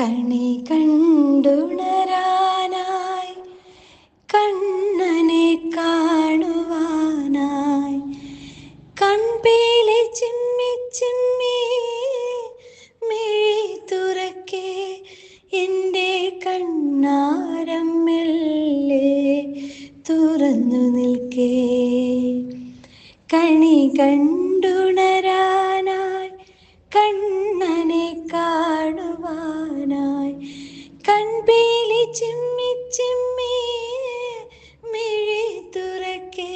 കണി കണ്ടുണരാനായി കണ്ണനെ കാണുവാനായി. കൺപേലെ ചിമ്മി ചിമ്മി മിഴി തുറക്കെ എന്റെ കണ്ണാരം തുറന്നു നിൽക്കേ. കണി കണ്ടുണരാനായി ചിമ്മി ചിമ്മി മിഴി തുറക്കെ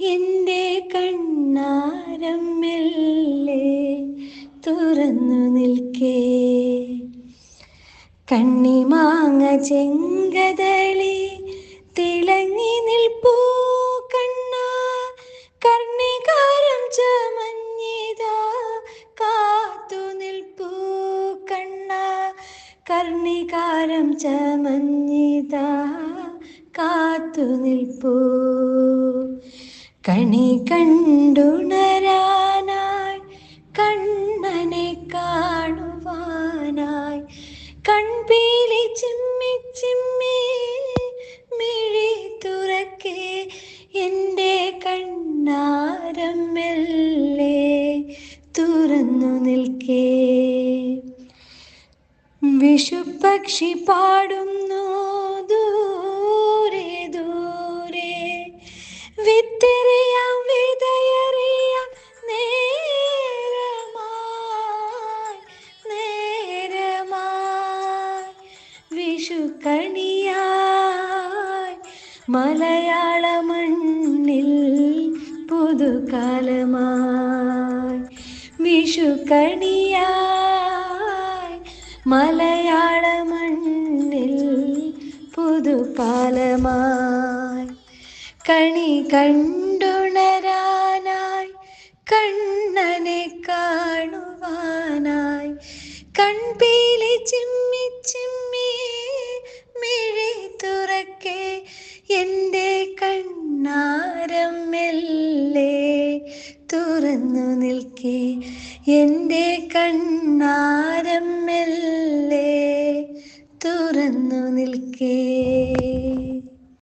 എന്റെ കണ്ണാരം മെല്ലെ തുറന്നു നിൽക്കേ. കണ്ണിമാങ്ങ ചെങ്കതളി കർണികാരം ചമഞ്ഞിത കാത്തു നിൽപ്പൂ. കണി കണ്ടുണരാനായി കണ്ണനെ കാണുവാനായി. കൺപീലി ചിമ്മി ചിമ്മി മിഴി തുറക്കെ എന്റെ കണ്ണാരം മെല്ലെ തുറന്നു നിൽക്കേ. വിഷുപക്ഷി പാടുന്നു. ദൂരെ ദൂരെ. വിത്തെറിയാം വിതയറിയാം. മലയാള മണ്ണിൽ പുതുകാലമായി. വിഷുക്കണിയായി മലയാള മണ്ണിൽ പുതുപാലമായി കണി കണ്ടുണരാനായി കണ്ണനെ നിൽക്കേ. എന്റെ കണ്ണാരം മെല്ലെ തുറന്നു നിൽക്കേ.